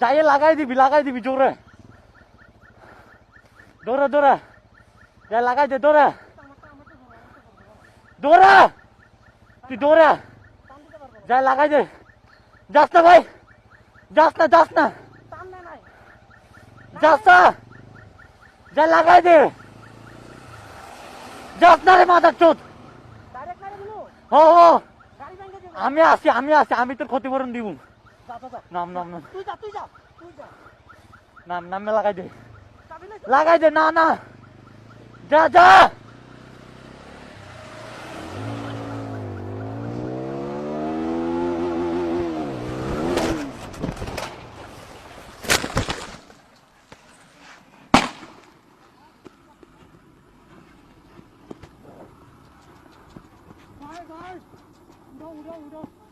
যাইয়ে লাগাই দিবি লাগাই দিবি জোরে। দৌড়া দৌড়া। যাই লাগাই দে দৌড়া। দৌড়া। তুই দৌড়া। যাই লাগাই দে। যাস না ভাই। যাস না যাস না। যাস না। যাই লাগাই দে। যাস না রে মাথার চোদ। হো আমি আছি আমি আছি আমি তোর ক্ষতিপূরণ দিব। নাম নাম নাম তুই যা তুই যা তুই যা নাম নামে লাগাই দে লাগাই দে না না যা যা Go, go, go.